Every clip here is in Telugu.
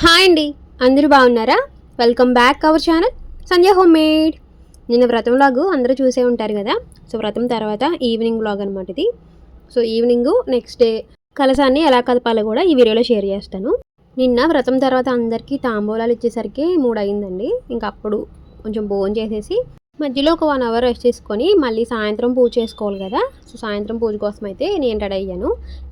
హాయ్ అండి. అందరూ బాగున్నారా? Welcome back our channel Sandhya home made నిన్న వ్రతం వ్లాగ్ అందరూ చూసే ఉంటారు కదా? సో వ్రతం తర్వాత ఈవినింగ్ వ్లాగ్ అనమాట ఇది. సో ఈవినింగ్ నెక్స్ట్ డే కలసాన్ని ఎలా కలపాలో కూడా ఈ వీడియోలో షేర్ చేస్తాను. నిన్న వ్రతం తర్వాత అందరికీ తాంబూలాలు ఇచ్చేసరికి మూడు అయిందండి ఇంకా అప్పుడు కొంచెం భోజనం చేసేసి మధ్యలో ఒక వన్ అవర్ రెస్ట్ తీసుకొని మళ్ళీ సాయంత్రం పూజ చేసుకోవాలి కదా. సో సాయంత్రం పూజ కోసం అయితే నేను రెడీ అయ్యాను.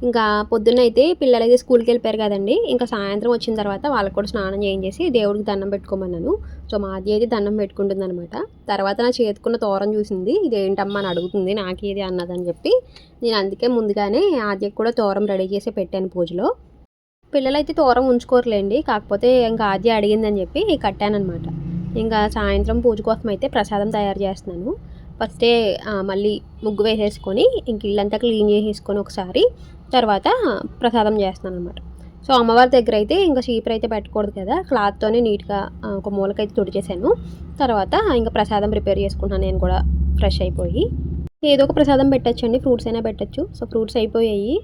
ఇంకా పొద్దున్న అయితే పిల్లలు అయితే స్కూల్కి వెళ్ళిపోయారు కదండి. ఇంకా సాయంత్రం వచ్చిన తర్వాత వాళ్ళకి కూడా స్నానం చేయించేసి దేవుడికి దండం పెట్టుకోమన్నాను. సో మా ఆద్య అయితే దండం పెట్టుకుంటుంది అనమాట తర్వాత నా చేతుకున్న తోరం చూసింది. ఇదేంటమ్మా అని అడుగుతుంది. నాకేది అన్నదని చెప్పి నేను అందుకే ముందుగానే ఆద్యకి కూడా తోరం రెడీ చేసి పెట్టాను పూజలో. పిల్లలైతే తోరం ఉంచుకోరులేండి. కాకపోతే ఇంకా ఆద్య అడిగిందని చెప్పి కట్టానమాట ఇంకా సాయంత్రం పూజ కోసం అయితే ప్రసాదం తయారు చేస్తున్నాను. ఫస్టే మళ్ళీ ముగ్గు వేసేసుకొని ఇంక ఇల్లంతా క్లీన్ చేసేసుకొని ఒకసారి తర్వాత ప్రసాదం చేస్తున్నాను అనమాట సో అమ్మవారి దగ్గర అయితే ఇంకా చీపురు అయితే పెట్టకూడదు కదా. క్లాత్తోనే నీట్గా ఒక మూలకైతే తుడిచేసాను. తర్వాత ఇంకా ప్రసాదం ప్రిపేర్ చేసుకుంటున్నాను నేను కూడా ఫ్రెష్ అయిపోయి. ఏదో ఒక ప్రసాదం పెట్టచ్చండి ఫ్రూట్స్ అయినా పెట్టచ్చు. సో ఫ్రూట్స్ అయిపోయాయి.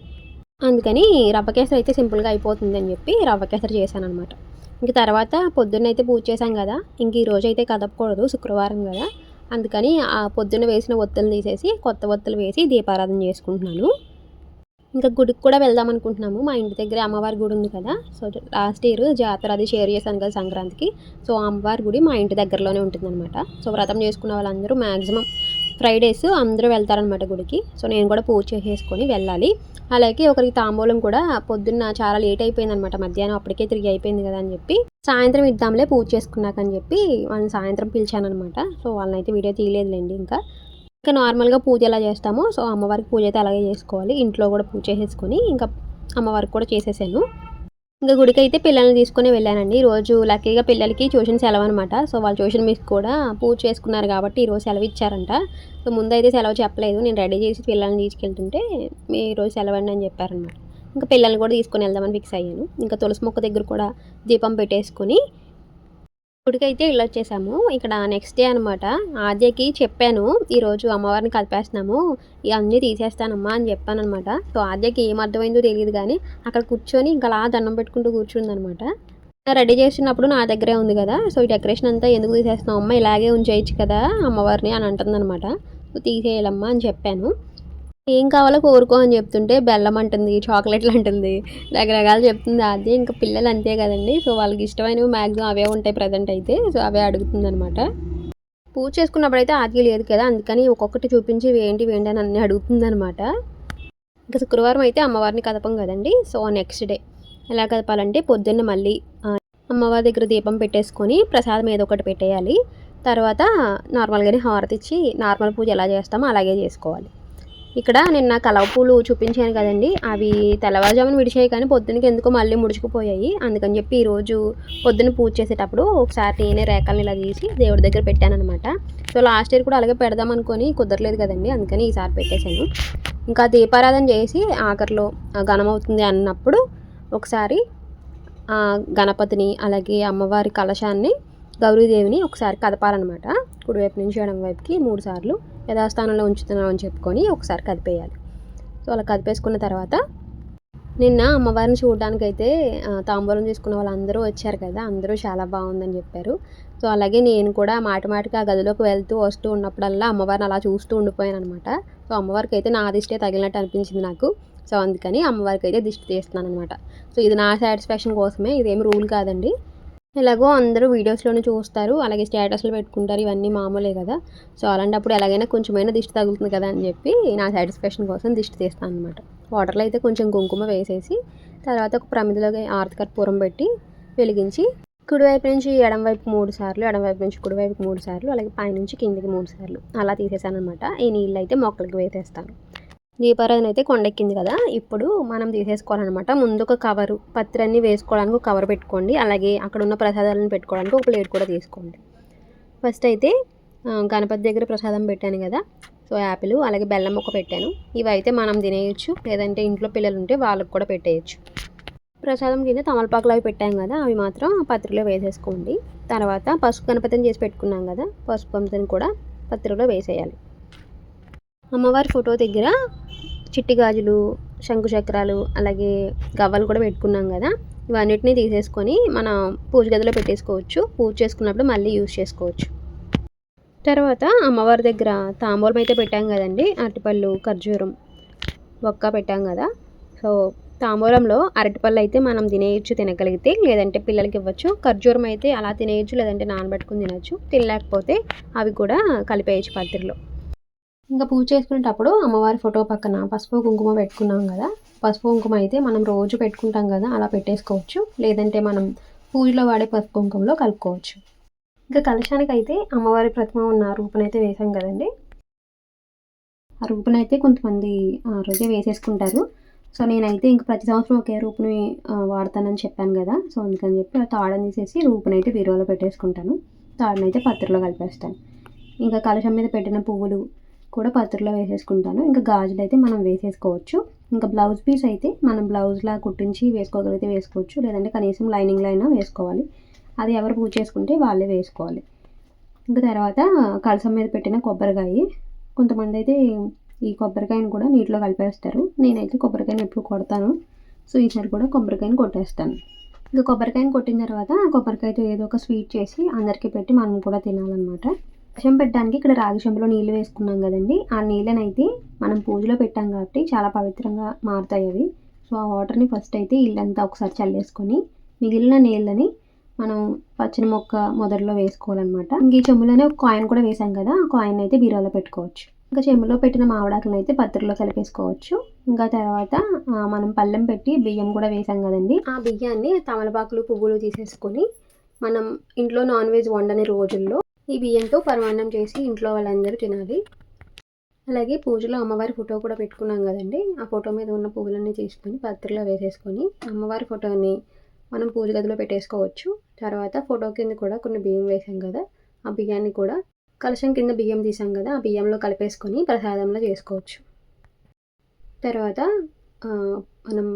అందుకని రవ్వ కేసరి అయితే సింపుల్గా అయిపోతుంది అని చెప్పి రవ్వ కేసరి చేశాను అనమాట ఇంక తర్వాత పొద్దున్నైతే అయితే పూజ చేశాం కదా ఇంక ఈ రోజు అయితే కదపకూడదు శుక్రవారం కదా. అందుకని ఆ పొద్దున్న వేసిన ఒత్తులు తీసేసి కొత్త ఒత్తులు వేసి దీపారాధన చేసుకుంటున్నాను. ఇంకా గుడికి కూడా వెళ్దాం అనుకుంటున్నాము. మా ఇంటి దగ్గర అమ్మవారి గుడి ఉంది కదా సో లాస్ట్ ఇయర్ జాతర అది షేర్ చేశాను కదా సంక్రాంతికి. సో అమ్మవారి గుడి మా ఇంటి దగ్గరలోనే ఉంటుందన్నమాట. సో వ్రతం చేసుకున్న వాళ్ళందరూ మ్యాక్సిమం ఫ్రైడేస్ అందరూ వెళ్తారనమాట గుడికి. సో నేను కూడా పూజ చేసేసుకొని వెళ్ళాలి. అలాగే ఒకరికి తాంబూలం కూడా పొద్దున్న చాలా లేట్ అయిపోయింది అనమాట మధ్యాహ్నం అప్పటికే తిరిగి అయిపోయింది కదా అని చెప్పి సాయంత్రం ఇద్దాంలే పూజ చేసుకున్నాక అని చెప్పి వాళ్ళని సాయంత్రం పిలిచానమాట సో వాళ్ళని అయితే వీడియో తీయలేదులేండి ఇంకా. ఇంకా నార్మల్గా పూజ ఎలా చేస్తామో సో అమ్మవారికి పూజ అయితే అలాగే చేసుకోవాలి. ఇంట్లో కూడా పూజ చేసేసుకొని ఇంకా అమ్మవారికి కూడా చేసేసాను. ఇంకా గుడికి అయితే పిల్లల్ని తీసుకుని వెళ్ళానండి. రోజు లక్కీగా పిల్లలకి ట్యూషన్ సెలవు అనమాట సో వాళ్ళు ట్యూషన్ మిస్ కూడా పూజ చేసుకున్నారు కాబట్టి ఈరోజు సెలవు ఇచ్చారంట. సో ముందైతే సెలవు చెప్పలేదు. నేను రెడీ చేసి పిల్లల్ని తీసుకెళ్తుంటే మీ రోజు సెలవండి అని చెప్పారనమాట ఇంకా పిల్లల్ని కూడా తీసుకొని వెళ్దామని ఫిక్స్ అయ్యాను. ఇంకా తులసి మొక్క దగ్గర కూడా దీపం పెట్టేసుకొని గుడికి ఇలా వచ్చేసాము ఇక్కడ నెక్స్ట్ డే అనమాట ఆద్యకి చెప్పాను ఈరోజు అమ్మవారిని కలిపేస్తున్నాము ఇవన్నీ తీసేస్తానమ్మా అని చెప్పాను అనమాట సో ఆద్యకి ఏం అర్థమైందో తెలియదు కానీ అక్కడ కూర్చొని ఇంకా అలా దండం పెట్టుకుంటూ కూర్చుందనమాట రెడీ చేసినప్పుడు నా దగ్గరే ఉంది కదా సో ఈ డెకరేషన్ అంతా ఎందుకు తీసేస్తున్నావు? అమ్మ ఇలాగే ఉంచేయచ్చు కదా అమ్మవారిని అని అంటుందన్నమాట. సో తీసేయాలమ్మా అని చెప్పాను. ఏం కావాలో కోరుకో అని చెప్తుంటే బెల్లం అంటుంది చాక్లెట్లు అంటుంది రకరకాలు చెప్తుంది అది ఇంకా పిల్లలు అంతే కదండి. సో వాళ్ళకి ఇష్టమైనవి మ్యాక్సిమం అవే ఉంటాయి ప్రజెంట్ అయితే. సో అవే అడుగుతుంది అనమాట పూజ చేసుకున్నప్పుడు అయితే ఆది లేదు కదా. అందుకని ఒక్కొక్కటి చూపించి ఏంటి ఏంటి అని అన్ని అడుగుతుంది అనమాట ఇంకా శుక్రవారం అయితే అమ్మవారిని కదపం కదండి. సో నెక్స్ట్ డే ఎలా కదపాలంటే పొద్దున్న మళ్ళీ అమ్మవారి దగ్గర దీపం పెట్టేసుకొని ప్రసాదం ఏదో ఒకటి పెట్టేయాలి. తర్వాత నార్మల్గానే హారతి ఇచ్చి నార్మల్ పూజ ఎలా చేస్తామో అలాగే చేసుకోవాలి. ఇక్కడ నిన్న కలవ పూలు చూపించాను కదండి. అవి తెల్లవారుజామున విడిచాయి కానీ పొద్దునకి ఎందుకో మళ్ళీ ముడుచుకుపోయాయి. అందుకని చెప్పి ఈరోజు పొద్దున పూజ చేసేటప్పుడు ఒకసారి నేనే రేఖల్ని ఇలా తీసి దేవుడి దగ్గర పెట్టాను అనమాట సో లాస్ట్ ఇయర్ కూడా అలాగే పెడదాం అనుకొని కుదరలేదు కదండి. అందుకని ఈసారి పెట్టేశాను. ఇంకా దీపారాధన చేసి ఆఖరిలో ఘనమవుతుంది అన్నప్పుడు ఒకసారి గణపతిని అలాగే అమ్మవారి కలశాన్ని గౌరీదేవిని ఒకసారి కదపాలన్నమాట. కుడివైపు నుంచి ఎడం వైపుకి మూడు సార్లు యథాస్థానంలో ఉంచుతున్నాం అని చెప్పుకొని ఒకసారి కదిపేయాలి. సో అలా కదిపేసుకున్న తర్వాత నిన్న అమ్మవారిని చూడడానికైతే తాంబూలం తీసుకున్న వాళ్ళందరూ వచ్చారు కదా అందరూ చాలా బాగుందని చెప్పారు. సో అలాగే నేను కూడా మాట మాటికి ఆ గదిలోకి వెళ్తూ వస్తూ ఉన్నప్పుడల్లా అమ్మవారిని అలా చూస్తూ ఉండిపోయాను అనమాట సో అమ్మవారికి అయితే నా దిష్టే తగిలినట్టు అనిపించింది నాకు. సో అందుకని అమ్మవారికి అయితే దిష్టి తీస్తున్నాను అనమాట సో ఇది నా సాటిస్ఫాక్షన్ కోసమే ఇదేమి రూల్ కాదండి. ఎలాగో అందరూ వీడియోస్లోనే చూస్తారు. అలాగే స్టేటస్లు పెట్టుకుంటారు. ఇవన్నీ మామూలే కదా. సో అలాంటప్పుడు ఎలాగైనా కొంచెమైనా దిష్టి తగులుతుంది కదా అని చెప్పి నా సాటిస్ఫాక్షన్ కోసం దిష్టి తీస్తాను అనమాట వాటర్లో అయితే కొంచెం కుంకుమ వేసేసి తర్వాత ఒక ప్రమిదిలో ఆరతి కర్పూరం పెట్టి వెలిగించి కుడివైపు నుంచి ఎడం వైపు మూడు సార్లు ఎడం వైపు నుంచి కుడివైపు మూడు సార్లు అలాగే పైనుంచి కిందికి మూడు సార్లు అలా తీసేసాను అనమాట ఈ నీళ్ళు అయితే మొక్కలకి వేసేస్తాను. దీపారాధన అయితే కొండెక్కింది కదా. ఇప్పుడు మనం తీసేసుకోవాలన్నమాట. ముందు ఒక కవరు పత్రాన్ని వేసుకోవడానికి ఒక కవర్ పెట్టుకోండి. అలాగే అక్కడ ఉన్న ప్రసాదాలను పెట్టుకోవడానికి ఒక ప్లేట్ కూడా తీసుకోండి. ఫస్ట్ అయితే గణపతి దగ్గర ప్రసాదం పెట్టాను కదా. సో యాపిల్ అలాగే బెల్లం ఒక పెట్టాను. ఇవి అయితే మనం తినేయచ్చు. లేదంటే ఇంట్లో పిల్లలు ఉంటే వాళ్ళకి కూడా పెట్టేయచ్చు. ప్రసాదం కింద తమలపాకులు అవి పెట్టాం కదా. అవి మాత్రం పత్రిలో వేసేసుకోండి. తర్వాత పసుపు గణపతిని చేసి పెట్టుకున్నాం కదా. పసుపు గణపతిని కూడా పత్రిలో వేసేయాలి. అమ్మవారి ఫోటో దగ్గర చిట్టి గాజులు శంకు చక్రాలు అలాగే గవ్వలు కూడా పెట్టుకున్నాం కదా. ఇవన్నిటిని తీసేసుకొని మనం పూజ గదిలో పెట్టేసుకోవచ్చు. పూజ చేసుకున్నప్పుడు మళ్ళీ యూజ్ చేసుకోవచ్చు. తర్వాత అమ్మవారి దగ్గర తాంబూలం అయితే పెట్టాం కదండి అరటిపళ్ళు ఖర్జూరం ఒక్క పెట్టాం కదా. సో తాంబూలంలో అరటిపళ్ళు అయితే మనం తినేయచ్చు తినగలిగితే. లేదంటే పిల్లలకి ఇవ్వచ్చు. ఖర్జూరం అయితే అలా తినేయచ్చు లేదంటే నానబెట్టుకుని తినచ్చు. తినలేకపోతే అవి కూడా కలిపేయచ్చు పత్రిలో ఇంకా పూజ చేసుకునేటప్పుడు అమ్మవారి ఫోటో పక్కన పసుపు కుంకుమ పెట్టుకున్నాం కదా. పసుపు కుంకుమ అయితే మనం రోజు పెట్టుకుంటాం కదా అలా పెట్టేసుకోవచ్చు. లేదంటే మనం పూజలో వాడే పసుపు కుంకుమలో కలుపుకోవచ్చు. ఇంకా కలశానికి అయితే అమ్మవారి ప్రతిమ ఉన్న రూపనైతే వేసాం కదండి. ఆ రూపనైతే కొంతమంది ఆ రోజే వేసేసుకుంటారు. సో నేనైతే ఇంక ప్రతి సంవత్సరం ఒకే రూపుని వాడతానని చెప్పాను కదా. సో అందుకని చెప్పి ఆ తాడని తీసేసి రూపునైతే బీరువాలో పెట్టేసుకుంటాను. తాడనైతే పత్రిలో కలిపేస్తాను. ఇంకా కలశం మీద పెట్టిన పువ్వులు కూడా పత్రిలో వేసేసుకుంటాను. ఇంకా గాజులు అయితే మనం వేసేసుకోవచ్చు. ఇంకా బ్లౌజ్ పీస్ అయితే మనం బ్లౌజ్లా కుట్టించి వేసుకోగలిగితే వేసుకోవచ్చు. లేదంటే కనీసం లైనింగ్లో అయినా వేసుకోవాలి. అది ఎవరు పూజ చేసుకుంటే వాళ్ళే వేసుకోవాలి. ఇంకా తర్వాత కలసం మీద పెట్టిన కొబ్బరికాయ. కొంతమంది అయితే ఈ కొబ్బరికాయను కూడా నీటిలో కలిపేస్తారు. నేనైతే కొబ్బరికాయను ఎప్పుడు కొడతాను. సో ఈసారి కూడా కొబ్బరికాయను కొట్టేస్తాను. ఇంకా కొబ్బరికాయను కొట్టిన తర్వాత కొబ్బరికాయతో ఏదో ఒక స్వీట్ చేసి అందరికీ పెట్టి మనం కూడా తినాలన్నమాట. అక్షం పెట్టడానికి ఇక్కడ రాగి చెంబులో నీళ్ళు వేసుకున్నాం కదండి. ఆ నీళ్ళనైతే మనం పూజలో పెట్టాం కాబట్టి చాలా పవిత్రంగా మారుతాయి అవి. సో ఆ వాటర్ని ఫస్ట్ అయితే ఇల్లంతా ఒకసారి చల్లేసుకొని మిగిలిన నీళ్ళని మనం పచ్చని మొక్క మొదట్లో వేసుకోవాలన్నమాట. ఇంక ఈ చెంబులోనే ఒక కాయిన్ కూడా వేసాం కదా ఆ కాయిన్ అయితే బీరోలో పెట్టుకోవచ్చు. ఇంకా చెంబులో పెట్టిన మామిడాకులను అయితే పత్రిలో కలిపేసుకోవచ్చు. ఇంకా తర్వాత మనం పళ్ళెం పెట్టి బియ్యం కూడా వేసాం కదండి. ఆ బియ్యాన్ని తమలపాకులు పువ్వులు తీసేసుకొని మనం ఇంట్లో నాన్ వెజ్ వండని రోజుల్లో ఈ బియ్యంతో పరమాన్నం చేసి ఇంట్లో వాళ్ళందరూ తినాలి. అలాగే పూజలో అమ్మవారి ఫోటో కూడా పెట్టుకున్నాం కదండి. ఆ ఫోటో మీద ఉన్న పువ్వులన్నీ తీసుకొని పత్రిలో వేసేసుకొని అమ్మవారి ఫోటోని మనం పూజ గదిలో పెట్టేసుకోవచ్చు. తర్వాత ఫోటో కింద కూడా కొన్ని బియ్యం వేసాం కదా ఆ బియ్యాన్ని కూడా కలశం కింద బియ్యం తీసాం కదా ఆ బియ్యంలో కలిపేసుకొని ప్రసాదంలో చేసుకోవచ్చు. తర్వాత మనం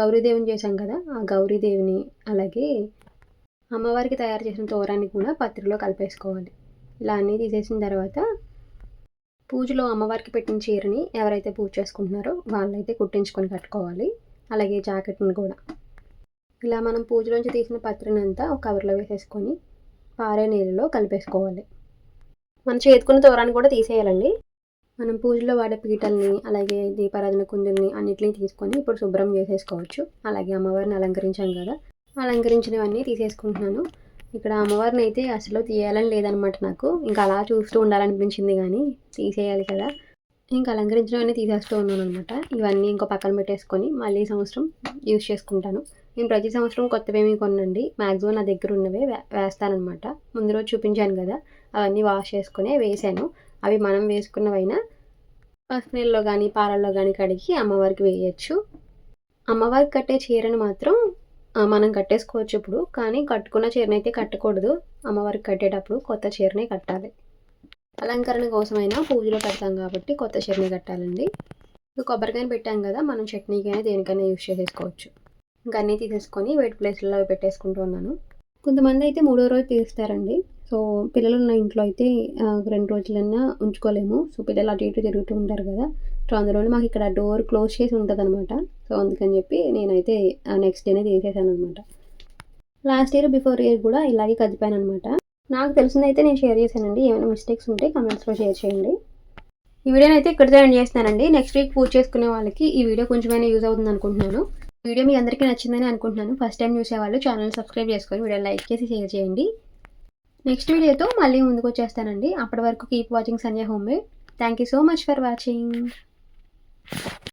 గౌరీదేవిని చేసాం కదా ఆ గౌరీదేవిని అలాగే అమ్మవారికి తయారు చేసిన తోరాన్ని కూడా పత్రిలో కలిపేసుకోవాలి. ఇలా అన్నీ తీసేసిన తర్వాత పూజలో అమ్మవారికి పెట్టిన చీరని ఎవరైతే పూజ చేసుకుంటున్నారో వాళ్ళైతే కుట్టించుకొని కట్టుకోవాలి. అలాగే జాకెట్ని కూడా. ఇలా మనం పూజలోంచి తీసిన పత్రిని అంతా ఒక కవర్లో వేసేసుకొని పారే నీళ్ళలో కలిపేసుకోవాలి. మన చేతుకున్న తోరాన్ని కూడా తీసేయాలండి. మనం పూజలో వాడే పీటల్ని అలాగే దీపారాధన కుందుల్ని అన్నిటిని తీసుకొని ఇప్పుడు శుభ్రం చేసేసుకోవచ్చు. అలాగే అమ్మవారిని అలంకరించాం కదా అలంకరించినవన్నీ తీసేసుకుంటున్నాను. ఇక్కడ అమ్మవారిని అయితే అసలు తీయాలని లేదనమాట నాకు. ఇంకా అలా చూస్తూ ఉండాలనిపించింది కానీ తీసేయాలి కదా. ఇంకా అలంకరించినవన్నీ తీసేస్తూ ఉన్నాను అనమాట ఇవన్నీ ఇంకో పక్కన పెట్టేసుకొని మళ్ళీ సంవత్సరం యూస్ చేసుకుంటాను. నేను ప్రతి సంవత్సరం కొత్తవేమీ కొనండి మ్యాక్సిమం నా దగ్గర ఉన్నవే వేస్తానమాట ముందు రోజు చూపించాను కదా. అవన్నీ వాష్ చేసుకుని వేసాను. అవి మనం వేసుకున్నవైనా పసుపు నీళ్ళలో కానీ పాలల్లో కానీ కడిగి అమ్మవారికి వేయచ్చు. అమ్మవారికి కట్టే చీరను మాత్రం మనం కట్టేసుకోవచ్చు ఇప్పుడు కానీ కట్టుకున్న చీరని అయితే కట్టకూడదు. అమ్మవారికి కట్టేటప్పుడు కొత్త చీరనే కట్టాలి. అలంకరణ కోసమైనా పూజలో పెడతాం కాబట్టి కొత్త చీరని కట్టాలండి. కొబ్బరికాయని పెట్టాం కదా మనం చట్నీకైనా దేనికైనా యూజ్ చేసేసుకోవచ్చు. ఇంకా అన్నీ తీసేసుకొని వెయిట్ ప్లేస్లలో పెట్టేసుకుంటూ ఉన్నాను. కొంతమంది అయితే మూడో రోజు తీస్తారండి. సో పిల్లలు ఉన్న ఇంట్లో అయితే రెండు రోజులన్నా ఉంచుకోలేము. సో పిల్లలు అటు ఇటు తిరుగుతూ ఉంటారు కదా. సో అందులో మాకు ఇక్కడ డోర్ క్లోజ్ చేసి ఉంటుంది అనమాట సో అందుకని చెప్పి నేనైతే నెక్స్ట్ డేనే తీసేసాను అనమాట లాస్ట్ ఇయర్ బిఫోర్ ఇయర్ కూడా ఇలాగే కదిపాను అనమాట నాకు తెలిసిందైతే నేను షేర్ చేశానండి. ఏమైనా మిస్టేక్స్ ఉంటే కమెంట్స్లో షేర్ చేయండి. ఈ వీడియోని అయితే ఇక్కడితో ఎండ్ చేస్తానండి నెక్స్ట్ వీక్ పూజ చేసుకునే వాళ్ళకి ఈ వీడియో కొంచెమైనా యూజ్ అవుతుంది అనుకుంటున్నాను. వీడియో మీ అందరికీ నచ్చిందని అనుకుంటున్నాను. ఫస్ట్ టైం చూసేవాళ్ళు ఛానల్ సబ్స్క్రైబ్ చేసుకొని వీడియో లైక్ చేసి షేర్ చేయండి. నెక్స్ట్ వీడియోతో మళ్ళీ ముందుకు వచ్చేస్తానండి అప్పటి వరకు keep watching Sanjay home made thank you so much for watching